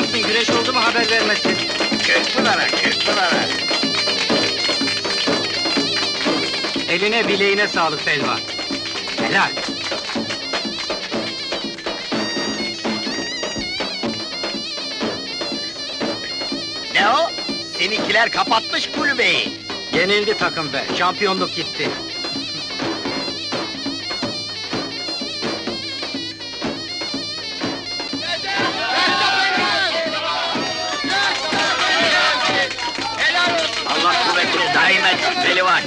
Adamsın güreş oldu mu haber vermesin. Kırkpınar'a, Kırkpınar'a. Eline bileğine sağlık Pelvan. Helal. Ne o? Seninkiler kapatmış kulübeyi. Yenildi takım be. Şampiyonluk gitti. Pelivan.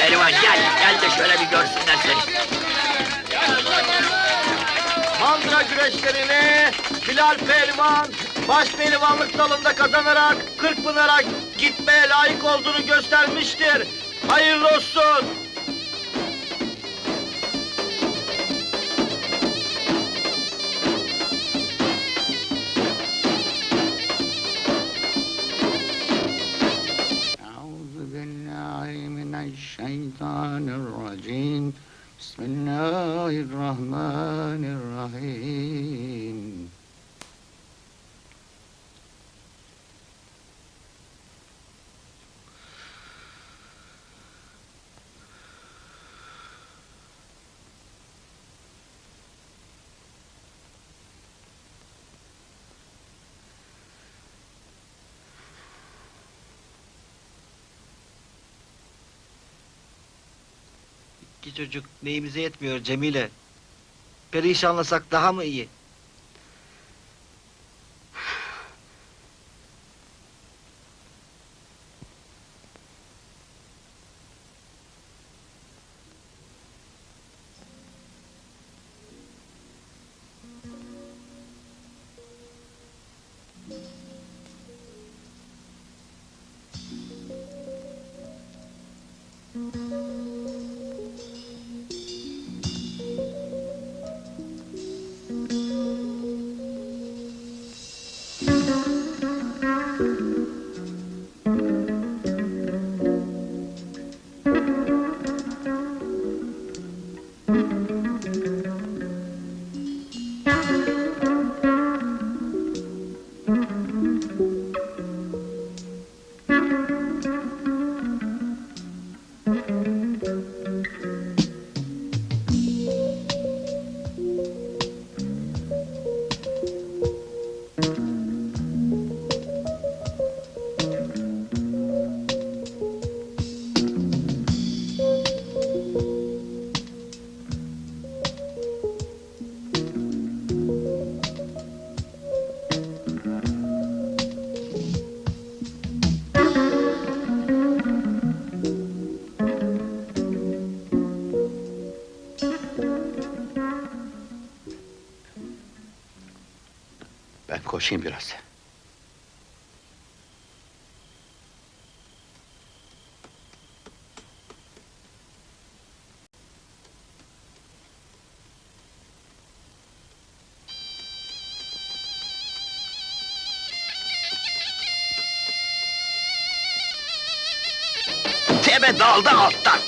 Pelivan gel, gel de şöyle bir görsünler seni. Mandıra güreşlerini Bilal Pehlivan baş pehlivanlık dalında kazanarak Kırkpınar'a gitmeye layık olduğunu göstermiştir. Hayırlı olsun. Bismillahirrahmanirrahim. İki çocuk neyimize yetmiyor Cemile. Perişanlasak daha mı iyi? Koşayım biraz. Tebe daldı alttan.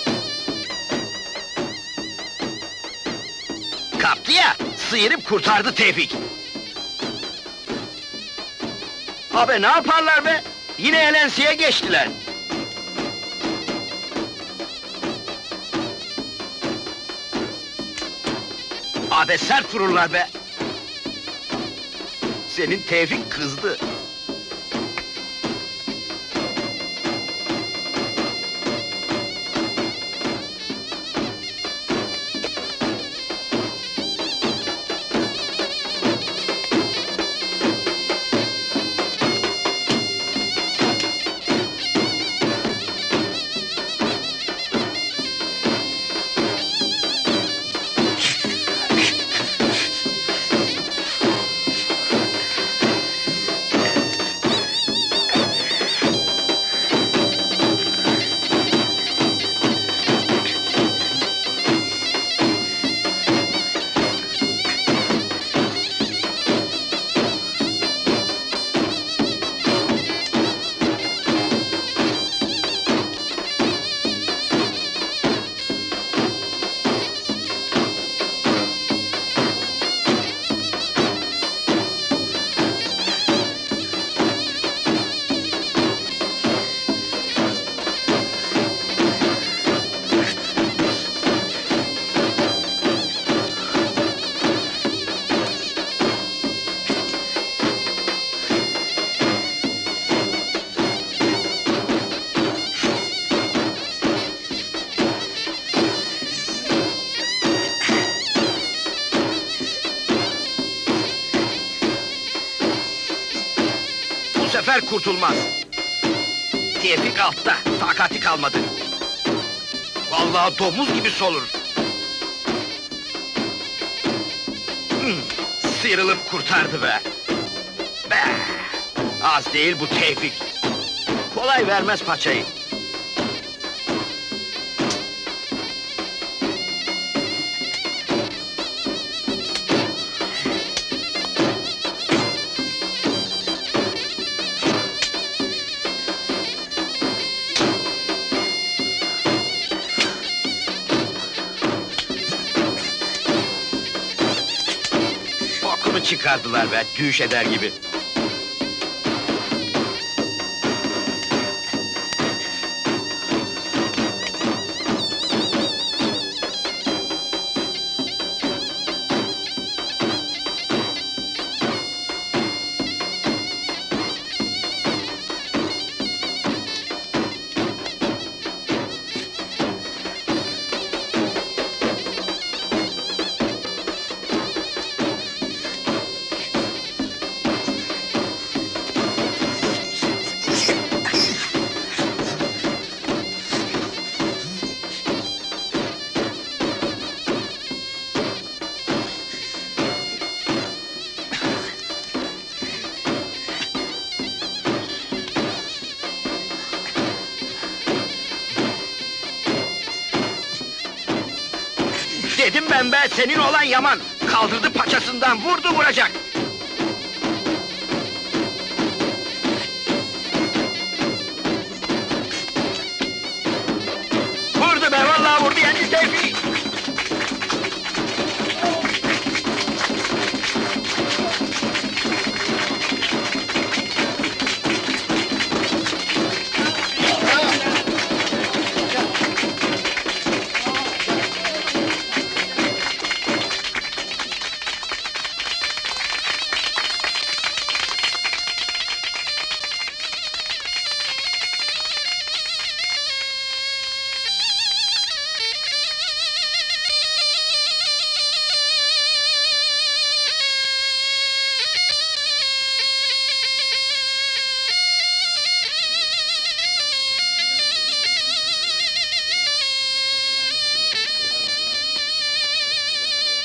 Kaptı ya, sıyırıp kurtardı Tevfik. Abi ne yaparlar be? Yine elensiye geçtiler. Abi sert vururlar be. Senin Tevfik kızdı. Kurtulmaz. Tevfik altta, takati kalmadı. Vallahi domuz gibi solur. Hmm, sıyrılıp kurtardı be. Be! Az değil bu Tevfik. Kolay vermez paçayı. Bokunu çıkardılar be, düğüş eder gibi. Dedim ben be, senin olan Yaman. Kaldırdı paçasından, vurdu vuracak.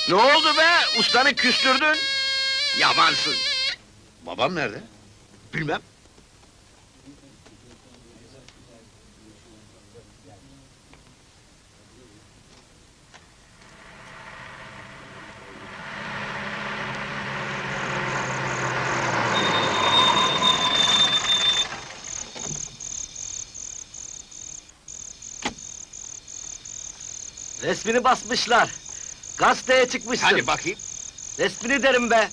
Ne oldu be? Ustanı küstürdün. Yamansın. Babam nerede? Bilmem. Resmini basmışlar. Gazeteye çıkmışsın. Hadi bakayım. Resmini derim be.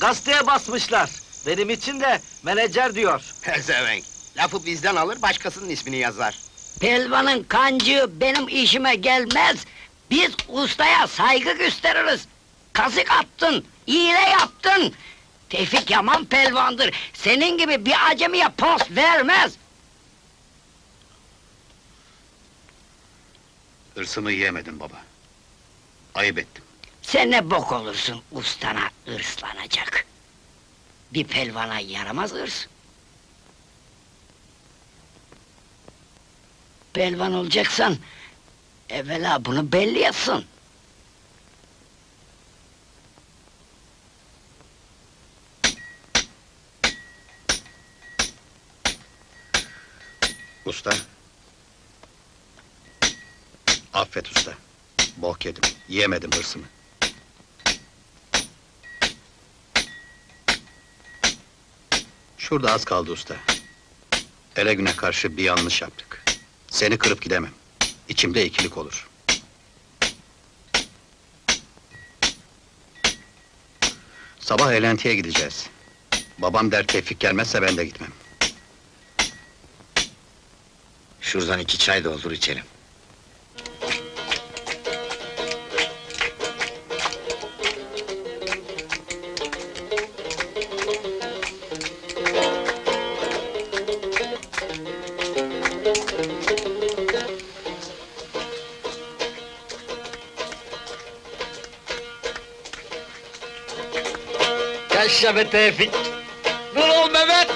Gazeteye basmışlar. Benim için de menajer diyor. Pezevenk. Lafı bizden alır, başkasının ismini yazar. Pelvanın kancığı benim işime gelmez. Biz ustaya saygı gösteririz. Kazık attın, iğne yaptın. Tevfik Yaman pelvandır. Senin gibi bir acemiye post vermez. Hırsımı yiyemedim baba. Ayıp ettim. Sen ne bok olursun ustana ırslanacak. Bir pelvana yaramaz ırs. Pelvan olacaksan evvela bunu belli etsin. Usta. Affet usta. Bok yedim. Yiyemedim hırsımı. Şurada az kaldı usta. Ele güne karşı bir yanlış yaptık. Seni kırıp gidemem. İçimde ikilik olur. Sabah eğlentiye gideceğiz. Babam der Tevfik gelmezse ben de gitmem. Şuradan iki çay doldur içelim. Yaşa be Tevfik! Dur ol Mehmet!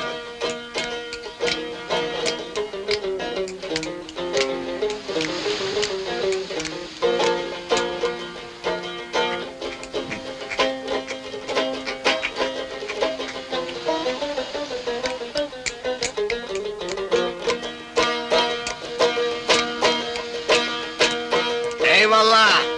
Eyvallah!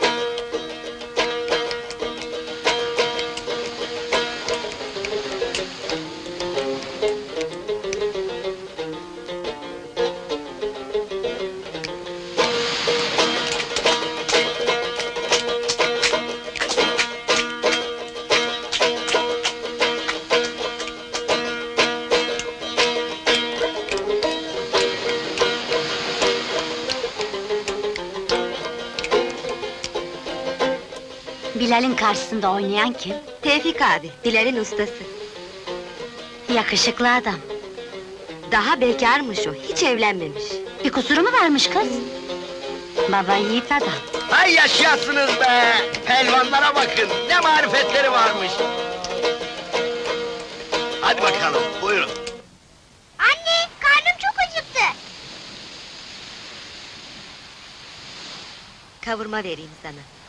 Bilal'in karşısında oynayan kim? Tevfik abi, Bilal'in ustası. Yakışıklı adam. Daha bekarmış o, hiç evlenmemiş. Bir kusuru mu varmış kız? Baba yiğit adam. Hay yaşayasınız be! Pelvanlara bakın, ne marifetleri varmış! Hadi bakalım, buyurun. Anne, karnım çok acıktı. Kavurma vereyim sana.